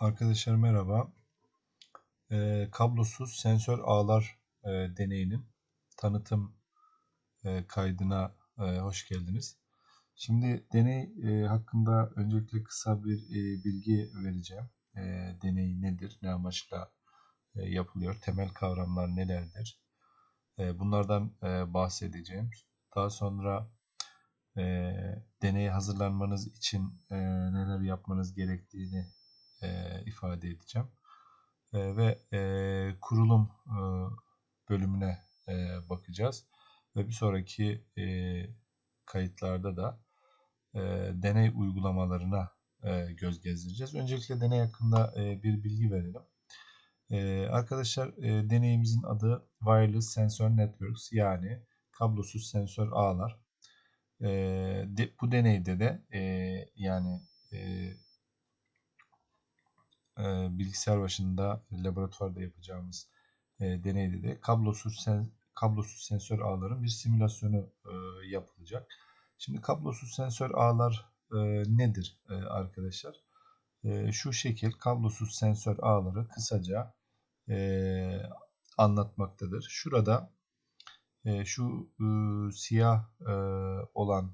Arkadaşlar merhaba. E, kablosuz sensör ağlar e, deneyinin tanıtım e, kaydına e, hoş geldiniz. Şimdi deney e, hakkında öncelikle kısa bir e, bilgi vereceğim. E, deney nedir, ne amaçla e, yapılıyor, temel kavramlar nelerdir? E, bunlardan e, bahsedeceğim. Daha sonra e, deneye hazırlanmanız için e, neler yapmanız gerektiğini e, ifade edeceğim. E, ve e, kurulum e, bölümüne e, bakacağız. Ve bir sonraki e, kayıtlarda da e, deney uygulamalarına e, göz gezdireceğiz. Öncelikle deney hakkında e, bir bilgi verelim. E, arkadaşlar e, deneyimizin adı Wireless Sensor Networks yani kablosuz sensör ağlar. E, de, bu deneyde de e, yani e, e, bilgisayar başında laboratuvarda yapacağımız e, deneyde de kablosuz, sen, kablosuz sensör ağların bir simülasyonu e, yapılacak. Şimdi kablosuz sensör ağlar nedir arkadaşlar? Şu şekil kablosuz sensör ağları kısaca anlatmaktadır. Şurada şu siyah olan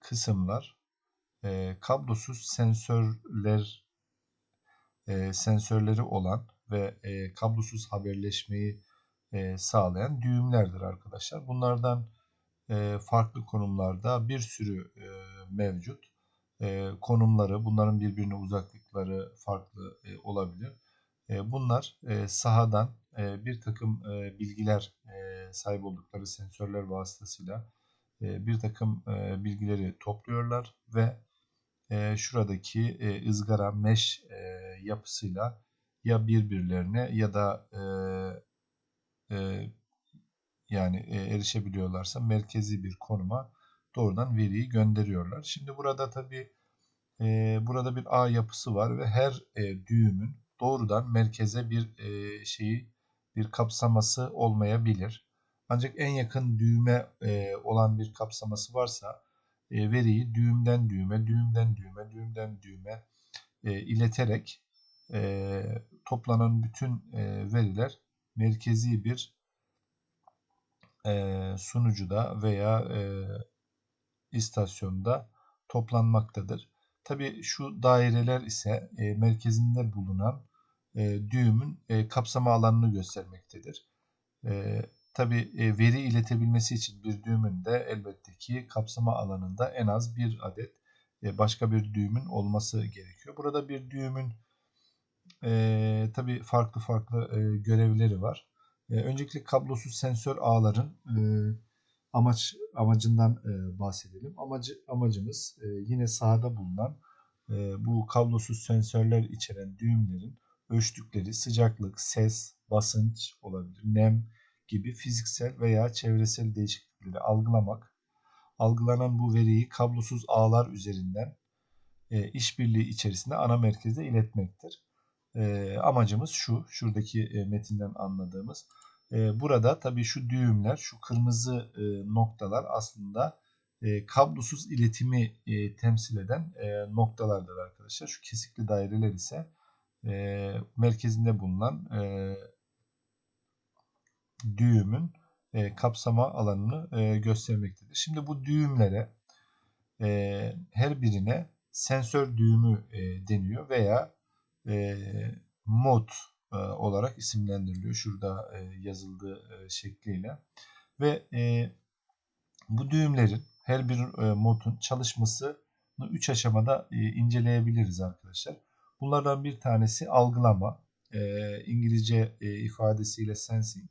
kısımlar kablosuz sensörler e, sensörleri olan ve e, kablosuz haberleşmeyi e, sağlayan düğümlerdir arkadaşlar. Bunlardan e, farklı konumlarda bir sürü e, mevcut. E, konumları, bunların birbirine uzaklıkları farklı e, olabilir. E, bunlar e, sahadan e, bir takım e, bilgiler e, sahip oldukları sensörler vasıtasıyla e, bir takım e, bilgileri topluyorlar ve e, şuradaki e, ızgara mesh e, yapısıyla ya birbirlerine ya da e, e, yani e, erişebiliyorlarsa merkezi bir konuma doğrudan veriyi gönderiyorlar. Şimdi burada tabi e, burada bir ağ yapısı var ve her e, düğümün doğrudan merkeze bir e, şeyi bir kapsaması olmayabilir. Ancak en yakın düğme e, olan bir kapsaması varsa e, veriyi düğümden düğme, düğümden düğme, düğümden düğme e, ileterek e, toplanan bütün e, veriler merkezi bir e, sunucuda veya e, istasyonda toplanmaktadır. Tabi şu daireler ise e, merkezinde bulunan e, düğümün e, kapsama alanını göstermektedir. E, Tabi e, veri iletebilmesi için bir düğümün de elbette ki kapsama alanında en az bir adet e, başka bir düğümün olması gerekiyor. Burada bir düğümün e, tabi farklı farklı e, görevleri var. E, öncelikle kablosuz sensör ağların e, amaç amacından e, bahsedelim. Amacı amacımız e, yine sahada bulunan e, bu kablosuz sensörler içeren düğümlerin ölçtükleri sıcaklık, ses, basınç olabilir, nem gibi fiziksel veya çevresel değişiklikleri algılamak, algılanan bu veriyi kablosuz ağlar üzerinden e, işbirliği içerisinde ana merkeze iletmektir. E, amacımız şu, şuradaki e, metinden anladığımız. E, burada tabii şu düğümler, şu kırmızı e, noktalar aslında e, kablosuz iletimi e, temsil eden e, noktalardır arkadaşlar. Şu kesikli daireler ise e, merkezinde bulunan e, düğümün e, kapsama alanını e, göstermektedir. Şimdi bu düğümlere e, her birine sensör düğümü e, deniyor veya e, mod e, olarak isimlendiriliyor. Şurada e, yazıldığı e, şekliyle. Ve e, bu düğümlerin her bir e, modun çalışmasını 3 aşamada e, inceleyebiliriz arkadaşlar. Bunlardan bir tanesi algılama. E, İngilizce e, ifadesiyle sensing.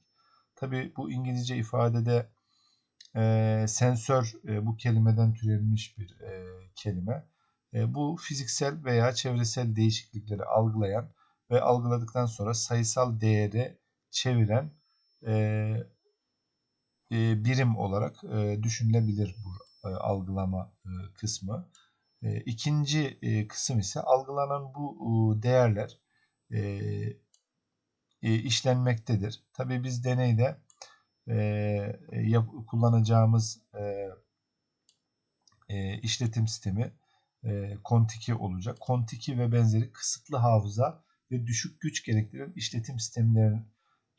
Tabi bu İngilizce ifadede e, sensör e, bu kelimeden türemiş bir e, kelime. E, bu fiziksel veya çevresel değişiklikleri algılayan ve algıladıktan sonra sayısal değeri çeviren e, e, birim olarak e, düşünülebilir bu e, algılama e, kısmı. E, ikinci e, kısım ise algılanan bu e, değerler e, işlenmektedir. Tabi biz deneyde e, kullanacağımız e, e, işletim sistemi e, Contiki olacak. Contiki ve benzeri kısıtlı hafıza ve düşük güç gerektiren işletim sistemleri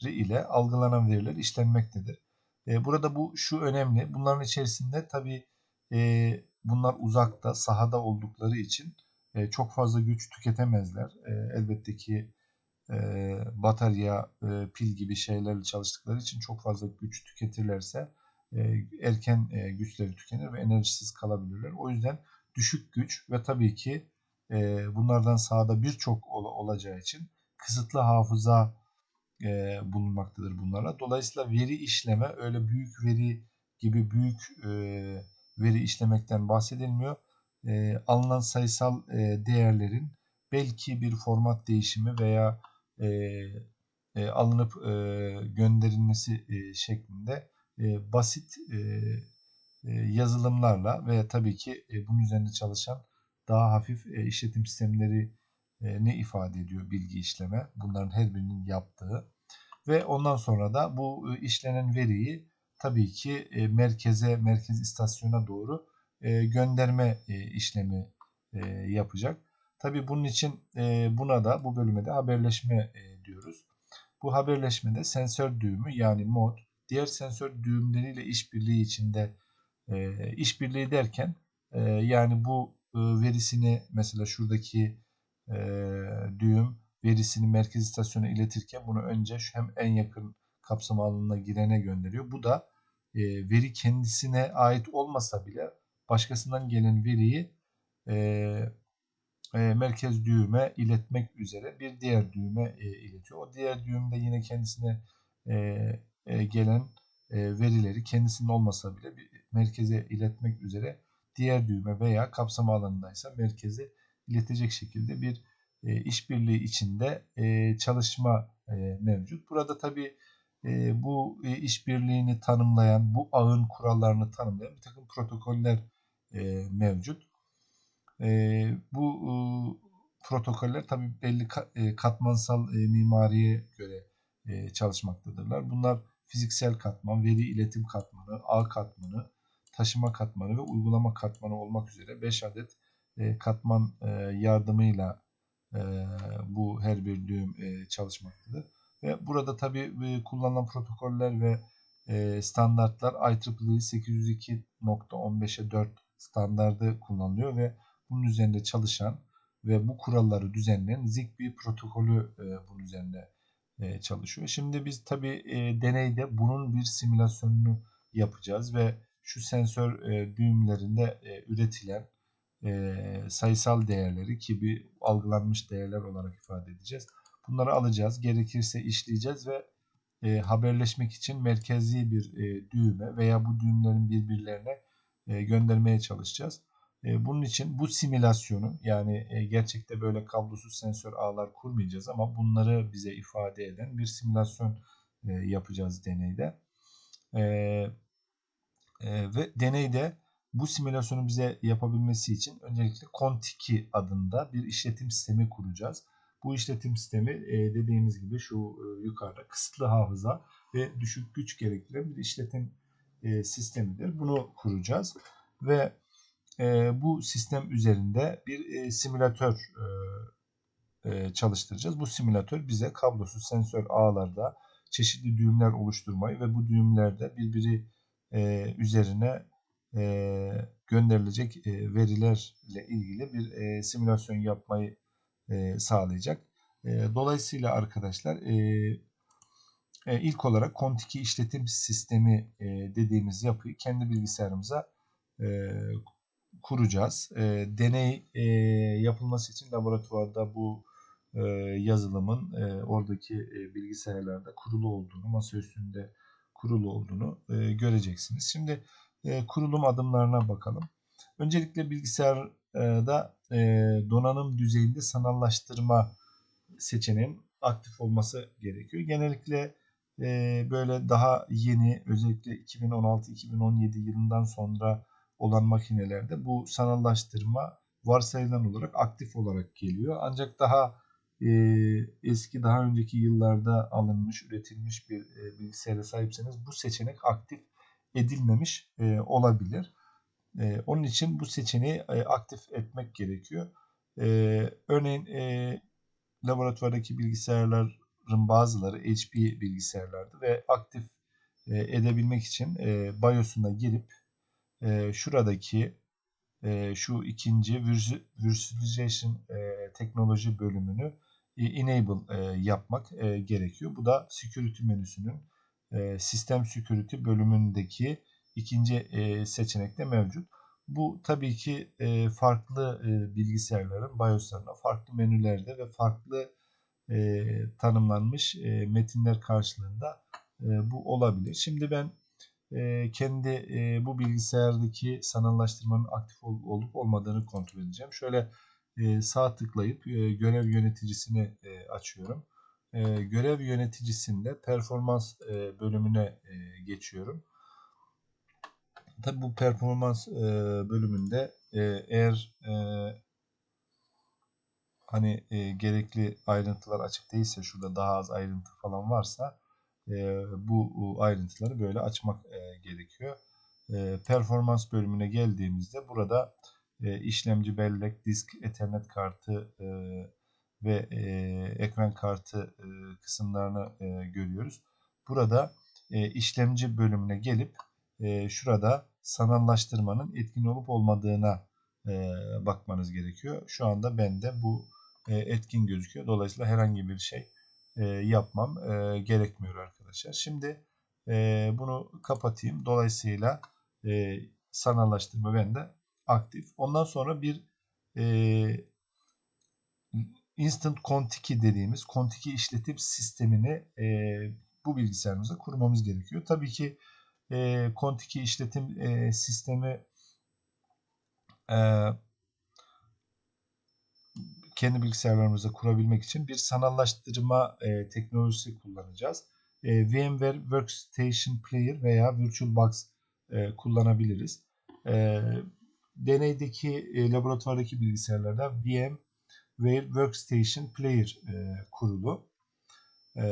ile algılanan veriler işlenmektedir. E, burada bu şu önemli. Bunların içerisinde tabi e, bunlar uzakta, sahada oldukları için e, çok fazla güç tüketemezler. E, elbette ki e, batarya, e, pil gibi şeylerle çalıştıkları için çok fazla güç tüketirlerse e, erken e, güçleri tükenir ve enerjisiz kalabilirler. O yüzden düşük güç ve tabii ki e, bunlardan sahada birçok ol, olacağı için kısıtlı hafıza e, bulunmaktadır bunlarla. Dolayısıyla veri işleme öyle büyük veri gibi büyük e, veri işlemekten bahsedilmiyor. E, alınan sayısal e, değerlerin belki bir format değişimi veya e, e, alınıp e, gönderilmesi e, şeklinde e, basit e, e, yazılımlarla ve tabii ki e, bunun üzerinde çalışan daha hafif e, işletim sistemleri e, ne ifade ediyor bilgi işleme. Bunların her birinin yaptığı ve ondan sonra da bu e, işlenen veriyi tabii ki e, merkeze, merkez istasyona doğru e, gönderme e, işlemi e, yapacak. Tabii bunun için e, buna da bu bölüme de haberleşme e, diyoruz. Bu haberleşmede sensör düğümü yani mod diğer sensör düğümleriyle işbirliği içinde e, işbirliği derken e, yani bu e, verisini mesela şuradaki e, düğüm verisini merkez istasyona iletirken bunu önce hem en yakın kapsam alanına girene gönderiyor. Bu da e, veri kendisine ait olmasa bile başkasından gelen veriyi e, e, merkez düğüme iletmek üzere bir diğer düğüme e, iletiyor. O diğer düğümde yine kendisine e, e, gelen e, verileri kendisinin olmasa bile bir merkeze iletmek üzere diğer düğme veya kapsama alanındaysa merkeze iletecek şekilde bir e, işbirliği içinde e, çalışma e, mevcut. Burada tabi e, bu e, işbirliğini tanımlayan, bu ağın kurallarını tanımlayan bir takım protokoller e, mevcut. E, bu e, protokoller tabi belli e, katmansal e, mimariye göre e, çalışmaktadırlar. Bunlar fiziksel katman, veri iletim katmanı, ağ katmanı, taşıma katmanı ve uygulama katmanı olmak üzere 5 adet katman yardımıyla bu her bir düğüm çalışmaktadır. Ve burada tabi kullanılan protokoller ve standartlar IEEE 802.15'e 4 standardı kullanılıyor ve bunun üzerinde çalışan ve bu kuralları düzenleyen Zigbee protokolü e, bunun üzerinde e, çalışıyor. Şimdi biz tabi e, deneyde bunun bir simülasyonunu yapacağız ve şu sensör e, düğümlerinde e, üretilen e, sayısal değerleri ki bir algılanmış değerler olarak ifade edeceğiz. Bunları alacağız. Gerekirse işleyeceğiz ve e, haberleşmek için merkezi bir e, düğme veya bu düğümlerin birbirlerine e, göndermeye çalışacağız. E, bunun için bu simülasyonu yani e, gerçekte böyle kablosuz sensör ağlar kurmayacağız ama bunları bize ifade eden bir simülasyon e, yapacağız deneyde. Ve deneyde bu simülasyonu bize yapabilmesi için öncelikle Contiki adında bir işletim sistemi kuracağız. Bu işletim sistemi dediğimiz gibi şu yukarıda kısıtlı hafıza ve düşük güç gerektiren bir işletim sistemidir. Bunu kuracağız ve bu sistem üzerinde bir simülatör çalıştıracağız. Bu simülatör bize kablosuz sensör ağlarda çeşitli düğümler oluşturmayı ve bu düğümlerde birbiri üzerine gönderilecek verilerle ilgili bir simülasyon yapmayı sağlayacak. dolayısıyla arkadaşlar ilk olarak Contiki işletim sistemi dediğimiz yapıyı kendi bilgisayarımıza kuracağız. deney yapılması için laboratuvarda bu yazılımın oradaki bilgisayarlarda kurulu olduğunu, masa üstünde kurulu olduğunu göreceksiniz. Şimdi kurulum adımlarına bakalım. Öncelikle bilgisayarda donanım düzeyinde sanallaştırma seçeneğin aktif olması gerekiyor. Genellikle böyle daha yeni özellikle 2016-2017 yılından sonra olan makinelerde bu sanallaştırma varsayılan olarak aktif olarak geliyor. Ancak daha e, eski daha önceki yıllarda alınmış, üretilmiş bir e, bilgisayara sahipseniz bu seçenek aktif edilmemiş e, olabilir. E, onun için bu seçeneği e, aktif etmek gerekiyor. E, örneğin e, laboratuvardaki bilgisayarların bazıları HP bilgisayarlardı ve aktif e, edebilmek için e, BIOS'una girip e, şuradaki e, şu ikinci Virtualization e, teknoloji bölümünü e, enable e, yapmak e, gerekiyor. Bu da security menüsünün e, sistem security bölümündeki ikinci e, seçenekte mevcut. Bu tabii ki e, farklı e, bilgisayarların BIOS'larına farklı menülerde ve farklı e, tanımlanmış e, metinler karşılığında e, bu olabilir. Şimdi ben e, kendi e, bu bilgisayardaki sanallaştırmanın aktif ol, olup olmadığını kontrol edeceğim. Şöyle e, sağ tıklayıp e, görev yöneticisini e, açıyorum. Görev yöneticisinde performans bölümüne geçiyorum. Tabi bu performans bölümünde eğer hani gerekli ayrıntılar açık değilse şurada daha az ayrıntı falan varsa e, bu ayrıntıları böyle açmak e, gerekiyor. E, performans bölümüne geldiğimizde burada işlemci bellek, disk, ethernet kartı ve ekran kartı kısımlarını görüyoruz. Burada işlemci bölümüne gelip şurada sanallaştırmanın etkin olup olmadığına bakmanız gerekiyor. Şu anda bende bu etkin gözüküyor. Dolayısıyla herhangi bir şey yapmam gerekmiyor arkadaşlar. Şimdi e, bunu kapatayım. Dolayısıyla e, sanallaştırma bende aktif. Ondan sonra bir e, Instant Contiki dediğimiz Contiki işletim sistemini e, bu bilgisayarımıza kurmamız gerekiyor. Tabii ki e, Contiki işletim e, sistemi e, kendi bilgisayarlarımızda kurabilmek için bir sanallaştırma e, teknolojisi kullanacağız. E, VMware Workstation Player veya VirtualBox e, kullanabiliriz. E, deneydeki e, laboratuvardaki bilgisayarlarda VMware Workstation Player e, kurulu. E,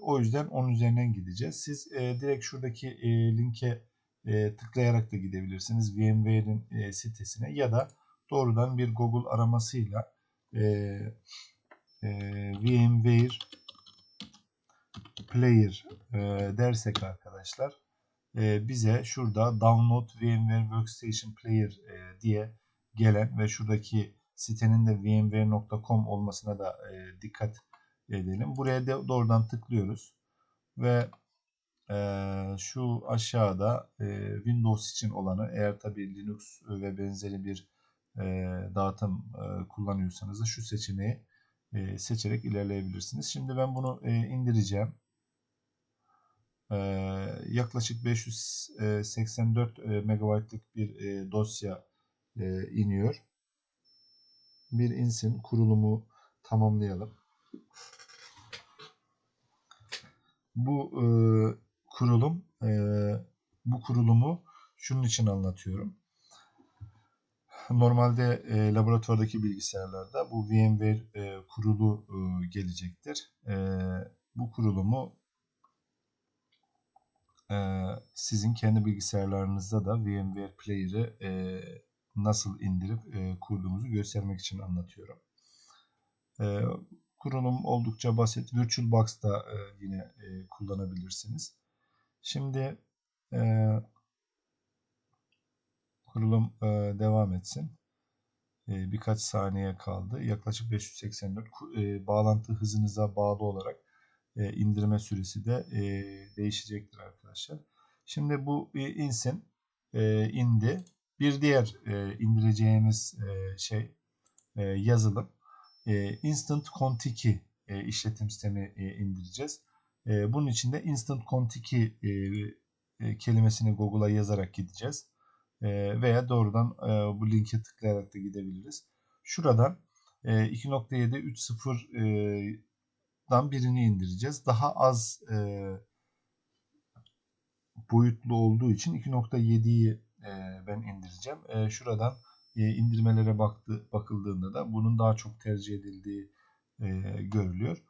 o yüzden onun üzerinden gideceğiz. Siz e, direkt şuradaki e, linke e, tıklayarak da gidebilirsiniz VMware'in e, sitesine ya da doğrudan bir Google aramasıyla e, e, VMware Player e, dersek arkadaşlar e, bize şurada Download VMware Workstation Player e, diye gelen ve şuradaki sitenin de vmware.com olmasına da dikkat edelim. Buraya de doğrudan tıklıyoruz ve şu aşağıda Windows için olanı eğer tabi Linux ve benzeri bir dağıtım kullanıyorsanız da şu seçeneği e, seçerek ilerleyebilirsiniz. Şimdi ben bunu e, indireceğim. E, yaklaşık 584 e, megabaytlık bir e, dosya e, iniyor. Bir insin kurulumu tamamlayalım. Bu e, kurulum e, bu kurulumu şunun için anlatıyorum normalde e, laboratuvardaki bilgisayarlarda bu VMware e, kurulu e, gelecektir. E, bu kurulumu e, sizin kendi bilgisayarlarınızda da VMware Player'ı e, nasıl indirip e, kurduğumuzu göstermek için anlatıyorum. E, kurulum oldukça basit. VirtualBox'ta e, yine e, kullanabilirsiniz. Şimdi e, kurulum e, devam etsin. E, birkaç saniye kaldı. Yaklaşık 584 e, bağlantı hızınıza bağlı olarak e, indirme süresi de e, değişecektir arkadaşlar. Şimdi bu e, insin e, indi. Bir diğer e, indireceğimiz e, şey e, yazılım e, Instant Contiki e, işletim sistemi e, indireceğiz. E, bunun için de Instant Contiki e, e, kelimesini Google'a yazarak gideceğiz. Ee, veya doğrudan e, bu linke tıklayarak da gidebiliriz. Şuradan 2.7.3.0'dan e, birini indireceğiz. Daha az e, boyutlu olduğu için 2.7'yi ben indireceğim. Şuradan indirmelere baktı, bakıldığında da bunun daha çok tercih edildiği görülüyor.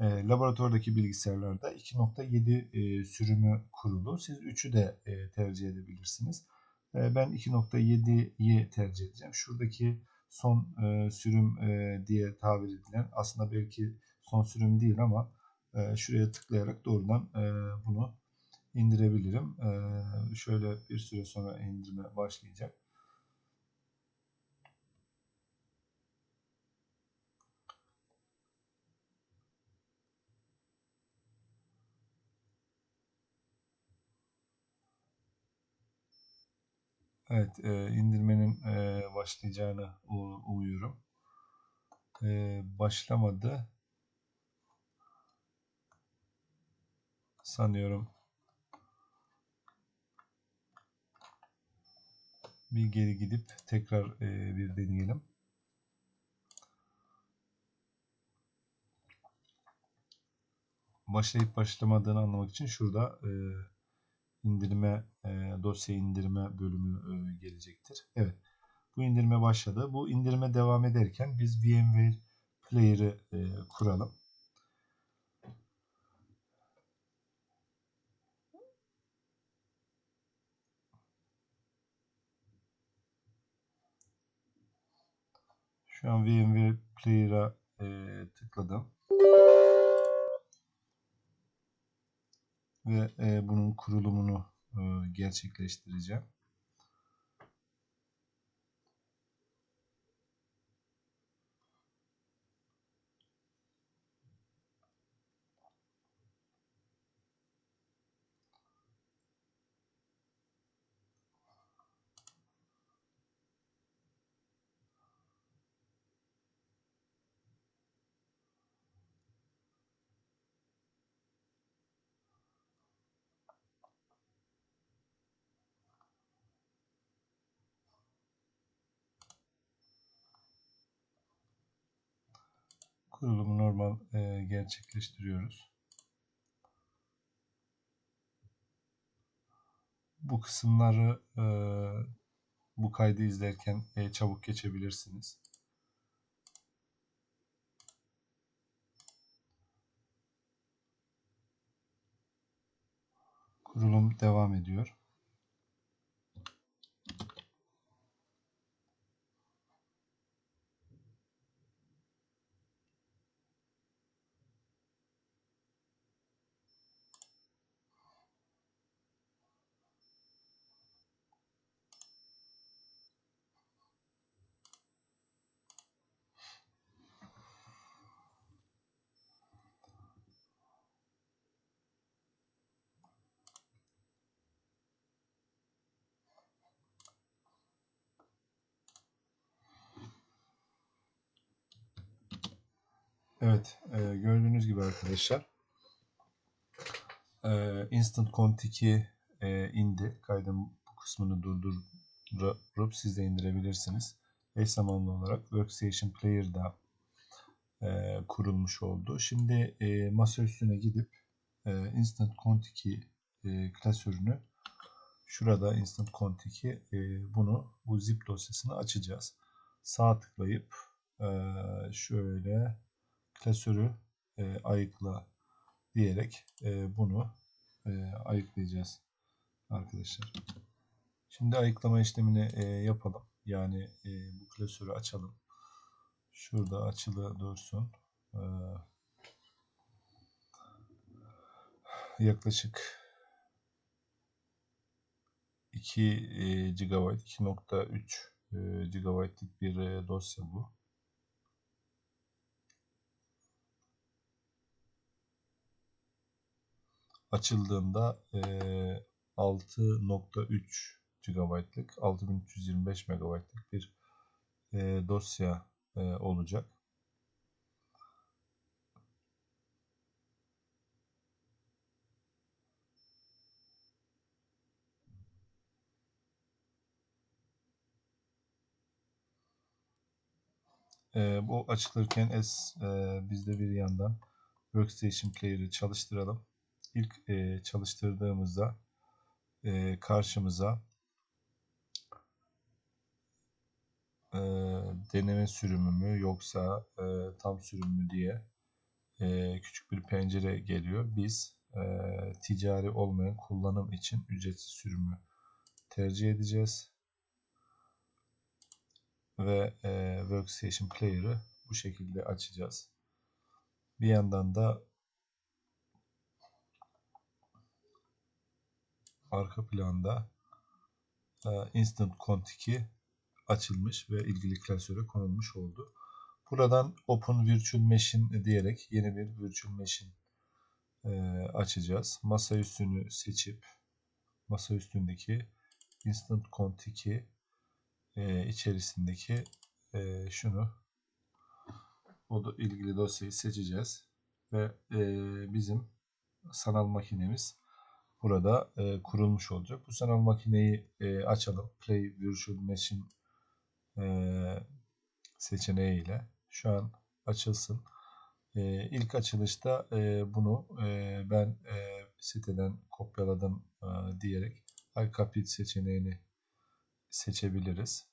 Laboratuvardaki bilgisayarlarda 2.7 sürümü kurulu. Siz 3'ü de tercih edebilirsiniz. E, ben 2.7'yi tercih edeceğim. Şuradaki son e, sürüm e, diye tabir edilen aslında belki son sürüm değil ama e, şuraya tıklayarak doğrudan bunu indirebilirim. Şöyle bir süre sonra indirme başlayacak. Evet, e, indirmenin e, başlayacağını umuyorum. E, başlamadı. Sanıyorum. Bir geri gidip tekrar e, bir deneyelim. Başlayıp başlamadığını anlamak için şurada e, indirme e, dosya indirme bölümü e, gelecektir. Evet. Bu indirme başladı. Bu indirme devam ederken biz VMware Player'ı e, kuralım. Şu an VMware Player'a e, tıkladım. Ve e, bunun kurulumunu e, gerçekleştireceğim. Kurulumu normal e, gerçekleştiriyoruz. Bu kısımları e, bu kaydı izlerken e, çabuk geçebilirsiniz. Kurulum devam ediyor. Evet, e, gördüğünüz gibi arkadaşlar e, Instant Cont 2 e, indi. Kaydın bu kısmını durdurup siz de indirebilirsiniz. Eş zamanlı olarak Workstation Player'da e, kurulmuş oldu. Şimdi e, masa üstüne gidip e, Instant Cont 2 e, klasörünü şurada Instant Cont 2 e, bunu bu zip dosyasını açacağız. Sağ tıklayıp e, şöyle klasörü e, ayıkla diyerek e, bunu e, ayıklayacağız arkadaşlar. Şimdi ayıklama işlemini e, yapalım. Yani e, bu klasörü açalım. Şurada açılı dursun. E, yaklaşık 2 e, GB, 2.3 e, GB'lik bir e, dosya bu. Açıldığında e, 6.3 GB'lık 6325 MB'lık bir e, dosya e, olacak. E, bu açılırken es e, biz bir yandan Workstation Player'ı çalıştıralım ilk e, çalıştırdığımızda e, karşımıza e, deneme sürümü mü yoksa e, tam sürüm mü diye e, küçük bir pencere geliyor. Biz e, ticari olmayan kullanım için ücretsiz sürümü tercih edeceğiz. Ve e, Workstation Player'ı bu şekilde açacağız. Bir yandan da arka planda e, Instant Cont 2 açılmış ve ilgili klasöre konulmuş oldu. Buradan Open Virtual Machine diyerek yeni bir Virtual Machine e, açacağız. Masa üstünü seçip masa üstündeki Instant Cont 2 e, içerisindeki şunu o da ilgili dosyayı seçeceğiz ve bizim sanal makinemiz burada e, kurulmuş olacak. Bu sanal makineyi e, açalım. Play Virtual Machine e, seçeneğiyle şu an açılsın. E, ilk açılışta e, bunu e, ben e, siteden kopyaladım e, diyerek iCopy seçeneğini seçebiliriz.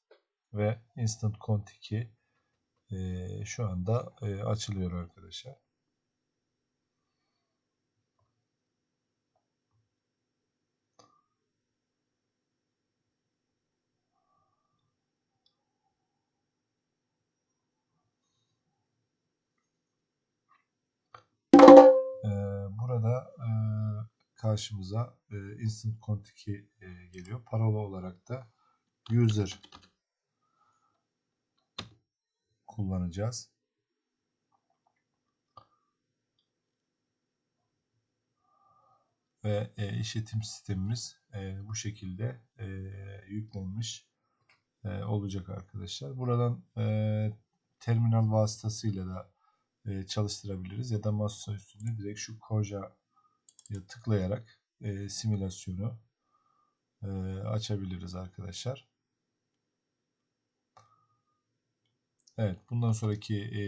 Ve Instant Cont 2 e, şu anda e, açılıyor arkadaşlar. Karşımıza e, Instant 2 e, geliyor. Parola olarak da User kullanacağız. Ve e, işletim sistemimiz e, bu şekilde e, yüklenmiş e, olacak arkadaşlar. Buradan e, terminal vasıtasıyla da e, çalıştırabiliriz ya da masa üstünde direkt şu Koja'ya tıklayarak e, simülasyonu e, açabiliriz arkadaşlar. Evet, bundan sonraki e,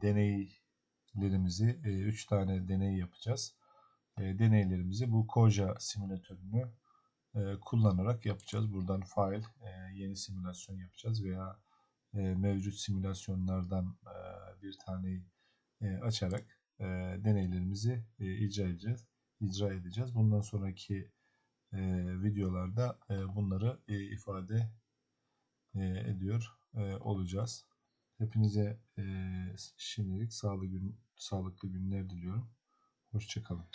deneylerimizi 3 e, tane deney yapacağız. E, deneylerimizi bu Koja simülatörünü e, kullanarak yapacağız. Buradan file, e, yeni simülasyon yapacağız veya e, mevcut simülasyonlardan e, bir taneyi e, açarak e, deneylerimizi e, icra edeceğiz. İcra edeceğiz. Bundan sonraki e, videolarda e, bunları e, ifade e, ediyor e, olacağız. Hepinize e, şimdilik sağlıklı, gün, sağlıklı günler diliyorum. Hoşçakalın.